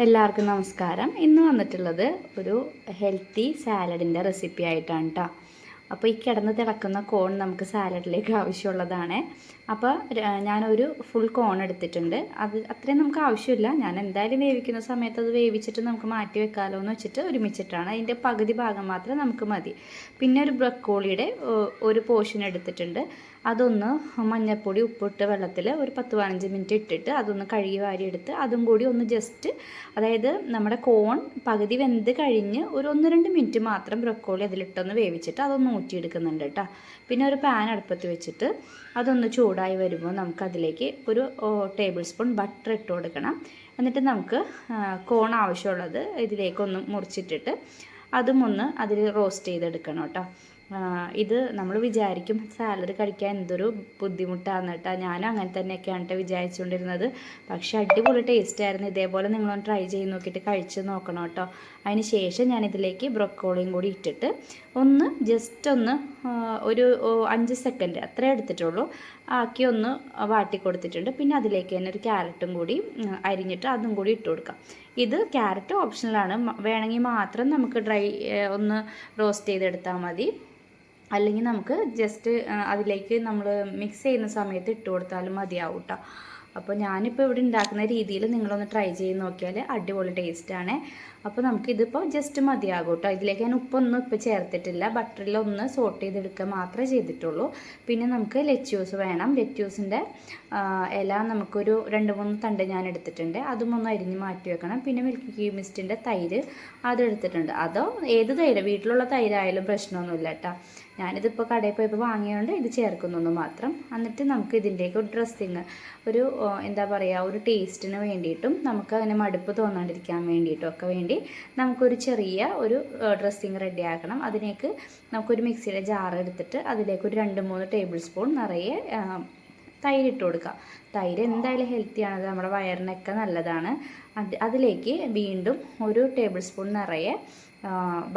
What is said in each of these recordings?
എല്ലാവർക്കും നമസ്കാരം. ഇന്ന് വന്നിട്ടുള്ളത് ഒരു ഹെൽത്തി സാലഡിന്റെ റെസിപ്പി ആയിട്ടാണ് കേട്ടോ അപ്പോൾ ഈ കിടന്ന് തിളക്കുന്ന കോൺ നമുക്ക് സാലഡിലേക്ക് ആവശ്യമുള്ളതാണ്. അപ്പോൾ ഞാനൊരു ഫുൾ കോൺ എടുത്തിട്ടുണ്ട്. അത് അത്രയും നമുക്ക് ആവശ്യമില്ല. ഞാൻ എന്തായാലും വേവിക്കുന്ന സമയത്ത് അത് വേവിച്ചിട്ട് നമുക്ക് മാറ്റി വെക്കാമല്ലോ എന്ന് വെച്ചിട്ട് ഒരുമിച്ചിട്ടാണ്. അതിന്റെ പകുതി ഭാഗം മാത്രം നമുക്ക് മതി. പിന്നെ ഒരു ബ്രക്കോളിയുടെ ഒരു പോർഷൻ എടുത്തിട്ടുണ്ട്. അതൊന്ന് മഞ്ഞൾപ്പൊടി ഉപ്പിട്ട് വെള്ളത്തിൽ ഒരു പത്ത് പതിനഞ്ച് മിനിറ്റ് ഇട്ടിട്ട് അതൊന്ന് കഴുകി വാരിയെടുത്ത് അതും കൂടി ഒന്ന് ജസ്റ്റ് അതായത് നമ്മുടെ കോൺ പകുതി വെന്ത് കഴിഞ്ഞ് ഒരു ഒന്ന് രണ്ട് മിനിറ്റ് മാത്രം ബ്രക്കോളി അതിലിട്ടൊന്ന് വേവിച്ചിട്ട് അതൊന്ന് ഊറ്റിയെടുക്കുന്നുണ്ട് കേട്ടോ പിന്നെ ഒരു പാൻ അടുപ്പത്ത് വെച്ചിട്ട് അതൊന്ന് ചൂടായി വരുമ്പോൾ നമുക്കതിലേക്ക് ഒരു ടേബിൾ സ്പൂൺ ബട്ടർ ഇട്ട് കൊടുക്കണം. എന്നിട്ട് നമുക്ക് കോൺ ആവശ്യമുള്ളത് ഇതിലേക്കൊന്ന് മുറിച്ചിട്ടിട്ട് അതും ഒന്ന് അതിൽ റോസ്റ്റ് ചെയ്തെടുക്കണം കേട്ടോ ഇത് നമ്മൾ വിചാരിക്കും സാലഡ് കഴിക്കാൻ എന്തൊരു ബുദ്ധിമുട്ടാണ് കേട്ടോ ഞാനും അങ്ങനെ തന്നെയൊക്കെയാണ് കേട്ടോ വിചാരിച്ചുകൊണ്ടിരുന്നത് പക്ഷേ അടിപൊളി ടേസ്റ്റ് ആയിരുന്നു. ഇതേപോലെ നിങ്ങളൊന്ന് ട്രൈ ചെയ്ത് നോക്കിയിട്ട് കഴിച്ച് നോക്കണം കേട്ടോ അതിന് ശേഷം ഞാനിതിലേക്ക് ബ്രൊക്കോളിയും കൂടി ഇട്ടിട്ട് ഒന്ന് ജസ്റ്റ് ഒന്ന് ഒരു അഞ്ച് സെക്കൻഡ് അത്രേ എടുത്തിട്ടുള്ളൂ. ആക്കി ഒന്ന് വാട്ടി കൊടുത്തിട്ടുണ്ട്. പിന്നെ അതിലേക്ക് തന്നെ ഒരു ക്യാരറ്റും കൂടി അരിഞ്ഞിട്ട് അതും കൂടി ഇട്ട് കൊടുക്കാം. ഇത് ക്യാരറ്റ് ഓപ്ഷണലാണ് വേണമെങ്കിൽ മാത്രം നമുക്ക് ഡ്രൈ ഒന്ന് റോസ്റ്റ് ചെയ്തെടുത്താൽ മതി. അല്ലെങ്കിൽ നമുക്ക് ജസ്റ്റ് അതിലേക്ക് നമ്മൾ മിക്സ് ചെയ്യുന്ന സമയത്ത് ഇട്ട് കൊടുത്താലും മതിയാവും കേട്ടോ അപ്പോൾ ഞാനിപ്പോൾ ഇവിടെ ഉണ്ടാക്കുന്ന രീതിയിൽ നിങ്ങളൊന്ന് ട്രൈ ചെയ്ത് നോക്കിയാൽ അടിപൊളി ടേസ്റ്റാണ് അപ്പോൾ നമുക്കിതിപ്പോൾ ജസ്റ്റ് മതിയാകും കേട്ടോ ഇതിലേക്ക് ഞാൻ ഉപ്പൊന്നും ഇപ്പോൾ ചേർത്തിട്ടില്ല. ബട്ടറിൽ ഒന്ന് സോട്ട് ചെയ്തെടുക്കുക മാത്രമേ ചെയ്തിട്ടുള്ളൂ. പിന്നെ നമുക്ക് ലെറ്റ്യൂസ് വേണം. ലെറ്റ്യൂസിന്റെ ഇല നമുക്കൊരു രണ്ട് മൂന്ന് തണ്ട് ഞാൻ എടുത്തിട്ടുണ്ട്. അതും ഒന്ന് അരിഞ്ഞ് മാറ്റി വെക്കണം. പിന്നെ മിൽക്ക് ക്യൂമിസ്റ്റിന്റെ തൈര് അതെടുത്തിട്ടുണ്ട് അതോ ഏത് തൈര്? വീട്ടിലുള്ള തൈരായാലും പ്രശ്നമൊന്നുമില്ല കേട്ടോ. ഞാനിതിപ്പോൾ കടയിൽ പോയപ്പോൾ വാങ്ങിയതുകൊണ്ട് ഇത് ചേർക്കുന്നൊന്ന് മാത്രം. എന്നിട്ട് നമുക്ക് ഇതിന്റെയൊക്കെ ഒരു ഡ്രസ്സിങ് ഒരു എന്താ പറയുക ഒരു ടേസ്റ്റിന് വേണ്ടിയിട്ടും നമുക്ക് അങ്ങനെ മടുപ്പ് തോന്നാണ്ടിരിക്കാൻ വേണ്ടിയിട്ടും ഒക്കെ വേണ്ടി നമുക്കൊരു ചെറിയ ഒരു ഡ്രസ്സിങ് റെഡി ആക്കണം. അതിലേക്ക് നമുക്കൊരു മിക്സിയുടെ ജാർ എടുത്തിട്ട് അതിലേക്ക് ഒരു രണ്ട് മൂന്ന് ടേബിൾ സ്പൂൺ നിറയെ തൈര് ഇട്ട് കൊടുക്കുക തൈര് എന്തായാലും ഹെൽത്തിയാണ് അത് നമ്മുടെ വയറിനൊക്കെ നല്ലതാണ്. അത് അതിലേക്ക് വീണ്ടും ഒരു ടേബിൾ സ്പൂൺ നിറയെ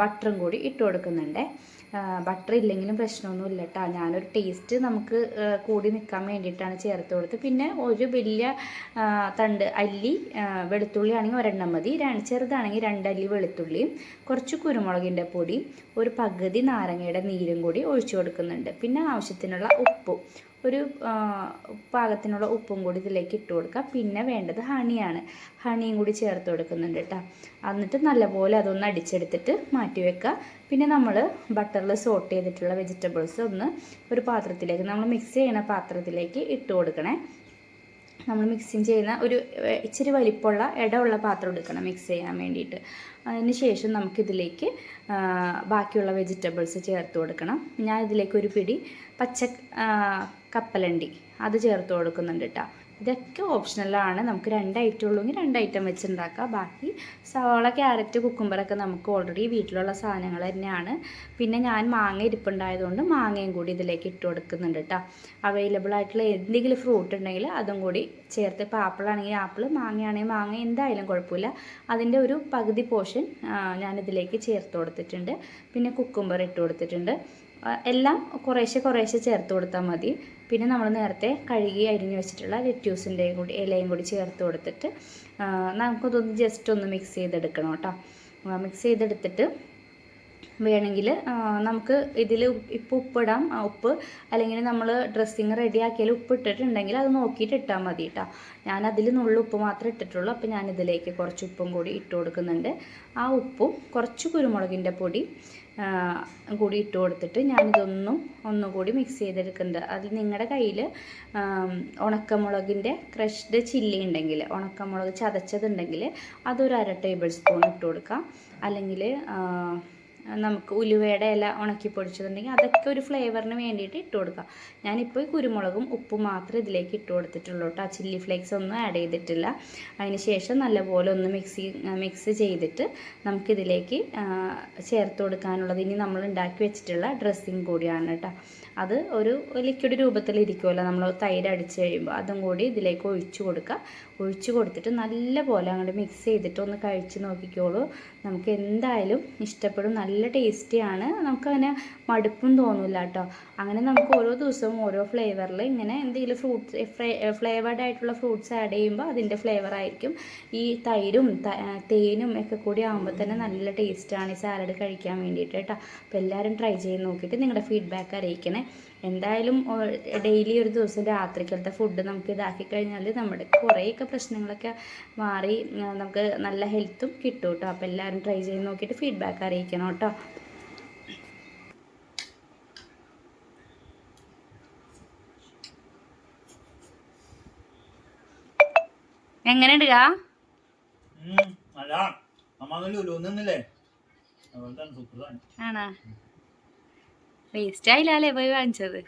ബട്ടറും കൂടി ഇട്ട് കൊടുക്കുന്നുണ്ട്. ബട്ടർ ഇല്ലെങ്കിലും പ്രശ്നമൊന്നുമില്ല കേട്ടോ ഞാനൊരു ടേസ്റ്റ് നമുക്ക് കൂടി നിൽക്കാൻ വേണ്ടിയിട്ടാണ് ചേർത്ത് കൊടുത്തത്. പിന്നെ ഒരു വലിയ തണ്ട് അല്ലി വെളുത്തുള്ളി ആണെങ്കിൽ ഒരെണ്ണം മതി. ചെറുതാണെങ്കിൽ രണ്ടല്ലി വെളുത്തുള്ളിയും കുറച്ച് കുരുമുളകിന്റെ പൊടിയും ഒരു പകുതി നാരങ്ങയുടെ നീരും കൂടി ഒഴിച്ചു കൊടുക്കുന്നുണ്ട്. പിന്നെ ആവശ്യത്തിനുള്ള ഉപ്പും ഒരു പാകത്തിനുള്ള ഉപ്പും കൂടി ഇതിലേക്ക് ഇട്ട് കൊടുക്കുക പിന്നെ വേണ്ടത് ഹണിയാണ്. ഹണിയും കൂടി ചേർത്ത് കൊടുക്കുന്നുണ്ട് കേട്ടോ എന്നിട്ട് നല്ലപോലെ അതൊന്ന് അടിച്ചെടുത്തിട്ട് മാറ്റി വെക്കുക. പിന്നെ നമ്മൾ ബട്ടറിൽ സോട്ട് ചെയ്തിട്ടുള്ള വെജിറ്റബിൾസ് ഒന്ന് ഒരു പാത്രത്തിലേക്ക് നമ്മൾ മിക്സ് ചെയ്യുന്ന പാത്രത്തിലേക്ക് ഇട്ട് കൊടുക്കണേ. നമ്മൾ മിക്സിങ് ചെയ്യുന്ന ഒരു ഇച്ചിരി വലിപ്പമുള്ള ഇടമുള്ള പാത്രം എടുക്കണം മിക്സ് ചെയ്യാൻ വേണ്ടിയിട്ട്. അതിന് ശേഷം നമുക്കിതിലേക്ക് ബാക്കിയുള്ള വെജിറ്റബിൾസ് ചേർത്ത് കൊടുക്കണം. ഞാൻ ഇതിലേക്ക് ഒരു പിടി പച്ച കപ്പലണ്ടി അത് ചേർത്ത് കൊടുക്കുന്നുണ്ട് കേട്ടോ ഇതൊക്കെ ഓപ്ഷണലാണ് നമുക്ക് രണ്ട് ഐറ്റം ഉള്ളെങ്കിൽ രണ്ട് ഐറ്റം വെച്ചുണ്ടാക്കാം. ബാക്കി സവാള ക്യാരറ്റ് കുക്കുംബറൊക്കെ നമുക്ക് ഓൾറെഡി വീട്ടിലുള്ള സാധനങ്ങൾ തന്നെയാണ്. പിന്നെ ഞാൻ മാങ്ങ ഇരിപ്പുണ്ടായതുകൊണ്ട് മാങ്ങയും കൂടി ഇതിലേക്ക് ഇട്ട് കൊടുക്കുന്നുണ്ട് കേട്ടോ അവൈലബിൾ ആയിട്ടുള്ള എന്തെങ്കിലും ഫ്രൂട്ട് ഉണ്ടെങ്കിൽ അതും കൂടി ചേർത്ത് ഇപ്പോൾ ആപ്പിളാണെങ്കിൽ ആപ്പിൾ മാങ്ങയാണെങ്കിൽ മാങ്ങ എന്തായാലും കുഴപ്പമില്ല. അതിന്റെ ഒരു പകുതി പോർഷൻ ഞാനിതിലേക്ക് ചേർത്ത് കൊടുത്തിട്ടുണ്ട്. പിന്നെ കുക്കുംബർ ഇട്ട് കൊടുത്തിട്ടുണ്ട്. എല്ലാം കുറേശ്ശെ കുറേശ്ശെ ചേർത്ത് കൊടുത്താൽ മതി. പിന്നെ നമ്മൾ നേരത്തെ കഴുകി അരിഞ്ഞ് വെച്ചിട്ടുള്ള ലെറ്റ്യൂസിന്റെയും കൂടി ഇലയും കൂടി ചേർത്ത് കൊടുത്തിട്ട് നമുക്കതൊന്ന് ജസ്റ്റ് ഒന്ന് മിക്സ് ചെയ്തെടുക്കണം കേട്ടോ. മിക്സ് ചെയ്തെടുത്തിട്ട് വേണമെങ്കിൽ നമുക്ക് ഇതിൽ ഇപ്പോൾ ഉപ്പിടാം. ഉപ്പ്. അല്ലെങ്കിൽ നമ്മൾ ഡ്രസ്സിങ് റെഡി ആക്കിയാൽ ഉപ്പ് ഇട്ടിട്ടുണ്ടെങ്കിൽ അത് നോക്കിയിട്ട് ഇട്ടാൽ മതി കേട്ടോ ഞാൻ അതിൽ നുള്ള ഉപ്പ് മാത്രമേ ഇട്ടിട്ടുള്ളൂ. അപ്പോൾ ഞാൻ ഇതിലേക്ക് കുറച്ച് ഉപ്പും കൂടി ഇട്ട് കൊടുക്കുന്നുണ്ട്. ആ ഉപ്പും കുറച്ച് കുരുമുളകിന്റെ പൊടി കൂടി ഇട്ട് കൊടുത്തിട്ട് ഞാനിതൊന്നും ഒന്നുകൂടി മിക്സ് ചെയ്തെടുക്കുന്നുണ്ട്. അത് നിങ്ങളുടെ കയ്യിൽ ഉണക്കമുളകിന്റെ ക്രഷ്ഡ് ചില്ലി ഉണ്ടെങ്കിൽ ഉണക്കമുളക് ചതച്ചതുണ്ടെങ്കിൽ അതൊരു അര ടേബിൾ സ്പൂൺ ഇട്ട് കൊടുക്കാം. അല്ലെങ്കിൽ നമുക്ക് ഉലുവയുടെ ഇല ഉണക്കി പൊടിച്ചതുണ്ടെങ്കിൽ അതൊക്കെ ഒരു ഫ്ലേവറിന് വേണ്ടിയിട്ട് ഇട്ട് കൊടുക്കാം ഞാനിപ്പോൾ ഈ കുരുമുളകും ഉപ്പും മാത്രമേ ഇതിലേക്ക് ഇട്ട് കൊടുത്തിട്ടുള്ളൂ കേട്ടോ ചില്ലി ഫ്ലേക്സ് ഒന്നും ആഡ് ചെയ്തിട്ടില്ല. അതിന് ശേഷം നല്ലപോലെ ഒന്ന് മിക്സി മിക്സ് ചെയ്തിട്ട് നമുക്കിതിലേക്ക് ചേർത്ത് കൊടുക്കാനുള്ളത്. ഇനി നമ്മൾ ഉണ്ടാക്കി വെച്ചിട്ടുള്ള ഡ്രസ്സിങ് കൂടിയാണ് കേട്ടോ അത് ഒരു ലിക്വിഡ് രൂപത്തിലിരിക്കുമല്ലോ നമ്മൾ തൈര് അടിച്ച് കഴിയുമ്പോൾ അതും കൂടി ഇതിലേക്ക് ഒഴിച്ചു കൊടുക്കുക. ഒഴിച്ചു കൊടുത്തിട്ട് നല്ലപോലെ അങ്ങോട്ട് മിക്സ് ചെയ്തിട്ട് ഒന്ന് കഴിച്ച് നോക്കിക്കോളൂ. നമുക്ക് എന്തായാലും ഇഷ്ടപ്പെടും. നല്ല നല്ല ടേസ്റ്റിയാണ് നമുക്കങ്ങനെ മടുപ്പും തോന്നില്ല കേട്ടോ അങ്ങനെ നമുക്ക് ഓരോ ദിവസവും ഓരോ ഫ്ലേവറിൽ ഇങ്ങനെ എന്തെങ്കിലും ഫ്രൂട്ട്സ് ഫ്ലേവേർഡ് ആയിട്ടുള്ള ഫ്രൂട്ട്സ് ആഡ് ചെയ്യുമ്പോൾ അതിന്റെ ഫ്ലേവർ ആയിരിക്കും. ഈ തൈരും തേനും ഒക്കെ കൂടി ആകുമ്പോൾ തന്നെ നല്ല ടേസ്റ്റാണ് ഈ സാലഡ് കഴിക്കാൻ വേണ്ടിയിട്ട് കേട്ടോ അപ്പോൾ എല്ലാവരും ട്രൈ ചെയ്ത് നോക്കിയിട്ട് നിങ്ങളുടെ ഫീഡ്ബാക്ക് അറിയിക്കണേ. എന്തായാലും ഡെയിലി ഒരു ദിവസം രാത്രിക്കലത്തെ ഫുഡ് നമുക്ക് ഇതാക്കി കഴിഞ്ഞാൽ നമ്മുടെ കുറേയൊക്കെ പ്രശ്നങ്ങളൊക്കെ മാറി നമുക്ക് നല്ല ഹെൽത്തും കിട്ടും കേട്ടോ അപ്പോൾ എല്ലാവരും ട്രൈ ചെയ്ത് നോക്കിയിട്ട് ഫീഡ്ബാക്ക് അറിയിക്കണം കേട്ടോ എങ്ങനെയുണ്ട് കാ? ഉം, വേസ്റ്റ് ആയില്ല അല്ലേ പോയി വാങ്ങിച്ചത്?